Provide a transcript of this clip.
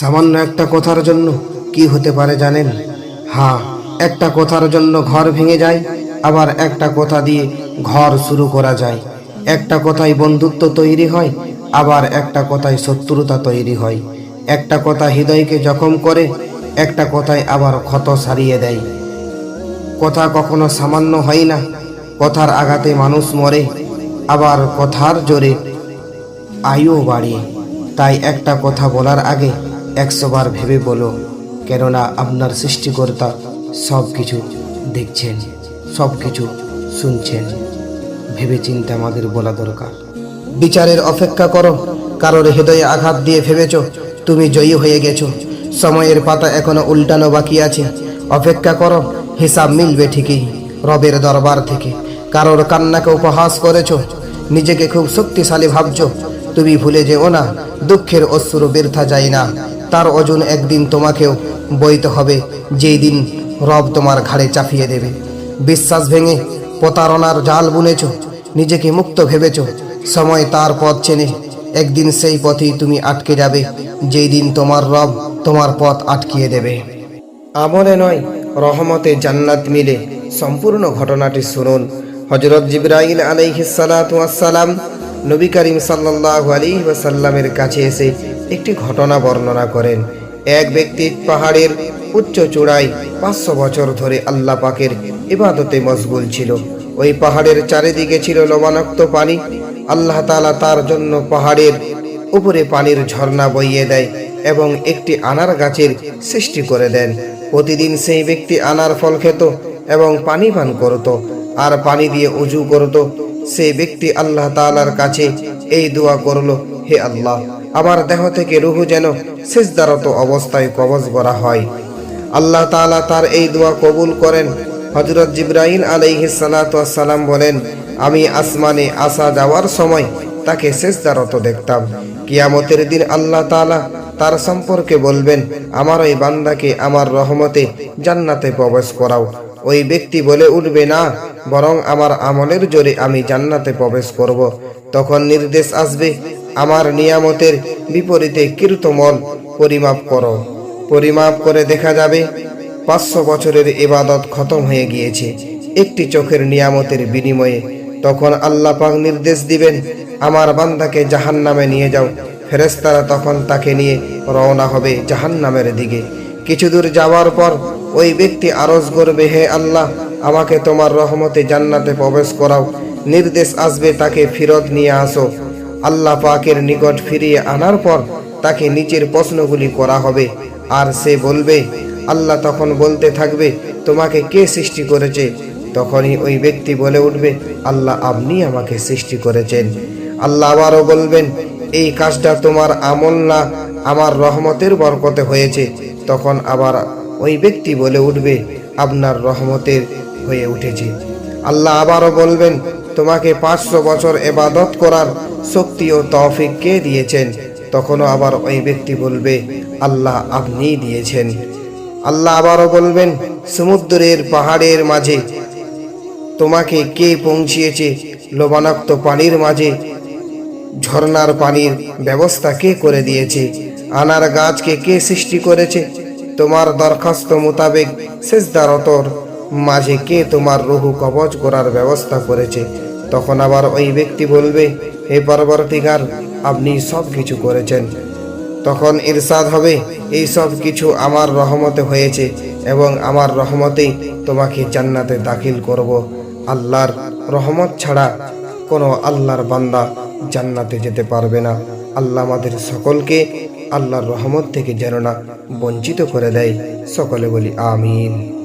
সামান্য একটা কথার জন্য কি হতে পারে জানেন? হ্যাঁ একটা কথার জন্য ঘর ভেঙে যায়, আবার একটা কথা দিয়ে ঘর শুরু করা যায়। একটা কথায় বন্ধুত্ব তৈরি হয়, আবার একটা কথায় শত্রুতা তৈরি হয়। একটা কথা হৃদয়কে জখম করে, একটা কথায় আবার ক্ষত সারিয়ে দেয়। কথা কখনো সামান্য হয় না, কথার আঘাতে মানুষ মরে, আবার কথার জোরে আয়ুও বাড়ে। তাই একটা কথা বলার আগে একশো বার ভেবে বলো, কেননা আপনার সৃষ্টিকর্তা সব কিছু দেখছেন সব কিছু শুনছেন। ভেবে চিন্তে আমাদের বলা দরকার। বিচারের অপেক্ষা করো, কারোর হৃদয়ে আঘাত দিয়ে ভেবেছ, তুমি জয়ী হয়ে গেছো। সময়ের পাতা এখনও উল্টানো বাকি আছে। অপেক্ষা করো, হিসাব মিলবে ঠিকই, রবের দরবার থেকে। কারোর কান্নাকে উপহাস করেছ, নিজেকে খুব শক্তিশালী ভাবছ। তুমি ভুলে যেও না, দুঃখের অশ্রু বৃথা যায় না। তার ওজন একদিন তোমাকেও বইতে হবে, যেই দিন রব তোমার ঘাড়ে চাপিয়ে দেবে। বিশ্বাস ভেঙে প্রতারণার জাল বুনেছ, নিজেকে মুক্ত ভেবেছ, সময় তার পথ চেনে, একদিন সেই পথেই তুমি আটকে যাবে, যেই দিন তোমার রব তোমার পথ আটকিয়ে দেবে। আমলে নয়, রহমতে জান্নাত মিলে, সম্পূর্ণ ঘটনাটি শুনুন। হজরত জিব্রাইল আলাইহিসালাম নবী করিম সাল্লাল্লাহু আলাইহি ওয়াসাল্লামের কাছে এসে একটি ঘটনা বর্ণনা করেন। এক ব্যক্তি পাহাড়ের উচ্চ চূড়ায় পাঁচশো বছর ধরে আল্লাহ পাকের ইবাদতে মশগুল ছিল। ওই পাহাড়ের চারিদিকে ছিল লবণাক্ত পানি। আল্লাহ তাআলা তার জন্য পাহাড়ের উপরে পানির ঝর্ণা বইয়ে দেয় এবং একটি আনার গাছের সৃষ্টি করে দেন। প্রতিদিন সেই ব্যক্তি আনার ফল খেত এবং পানি পান করত আর পানি দিয়ে উজু করত। সেই ব্যক্তি আল্লাহ তাআলার কাছে এই দোয়া করল, হে আল্লাহ আমার দেহ থেকে রুহু যেন শেষদারত অবস্থায় কবজ করা হয়। আল্লাহ তাআলা তার এই দোয়া কবুল করেন। হজরত জিব্রাহিম আলাইহিস সালাম বলেন, আমি আসমানে আসা যাওয়ার সময় তাকে শেষদারত দেখতাম। কিয়ামতের দিন আল্লাহ তাআলা তার সম্পর্কে বলবেন, আমার ওই বান্দাকে আমার রহমতে জান্নাতে প্রবেশ করাও। ওই ব্যক্তি বলে উঠবে না, বরং আমার আমলের জোরে আমি জান্নাতে প্রবেশ করব। তখন নির্দেশ আসবে, আমার নিয়ামতের বিপরীতে কীর্তমল পরিমাপ করো। পরিমাপ করে দেখা যাবে, পাঁচশো বছরের ইবাদত খতম হয়ে গিয়েছে, একটি চোখের নিয়ামতের বিনিময়ে। তখন আল্লাহ পাক নির্দেশ দিবেন, আমার বান্দাকে জাহান নামে নিয়ে যাও। ফেরেস্তারা তখন তাকে নিয়ে রওনা হবে জাহান নামের দিকে। কিছু দূর যাওয়ার পর ওই ব্যক্তি আরজ করবে, হে আল্লাহ, আমাকে তোমার রহমতে জান্নাতে প্রবেশ করাও। নির্দেশ আসবে তাকে ফিরত নিয়ে আসো। আল্লাহ পাকের নিকট ফিরিয়ে আনার পর তাকে নিচের প্রশ্নগুলি করা হবে। আর সে বলবে, আল্লাহ তখন বলতে থাকবে, তোমাকে কে সৃষ্টি করেছে? তখনই ওই ব্যক্তি বলে উঠবে, আল্লাহ আপনি আমাকে সৃষ্টি করেছেন। আল্লাহ আবারও বলবেন, এই কাজটা তোমার আমল না আমার রহমতের বরকতে হয়েছে, তখন আবার ওই ব্যক্তি বলে উঠবে, আপনার রহমতের হয়ে উঠেছে। আল্লাহ আবারও বলবেন, তোমাকে পাঁচশো বছর এবাদত করার শক্তি ও তৌফিক কে দিয়েছেন? তখনও আবার ওই ব্যক্তি বলবে, আল্লাহ আপনিই দিয়েছেন। আল্লাহ আবারও বলবেন, সমুদ্রের পাহাড়ের মাঝে তোমাকে কে পৌঁছিয়েছে? লবণাক্ত পানির মাঝে ঝর্ণার পানির ব্যবস্থা কে করে দিয়েছে? আনার গাছকে কে সৃষ্টি করেছে? তোমার দরখাস্ত মোতাবেক শেষদারতর মাঝে কে তোমার রুহু কবজ করার ব্যবস্থা করেছে? তখন আবার ওই ব্যক্তি বলবে, হে পরবর্তীকার, আপনি সব কিছু করেছেন। তখন ইরশাদ হবে, এই সব কিছু আমার রহমতে হয়েছে এবং আমার রহমতেই তোমাকে জান্নাতে দাখিল করব। আল্লাহর রহমত ছাড়া কোনো আল্লাহর বান্দা জান্নাতে যেতে পারবে না। আল্লাহ আমাদের সকলকে আল্লাহর রহমত থেকে যেন না বঞ্চিত করে দেয়। সকলে বলি আমিন।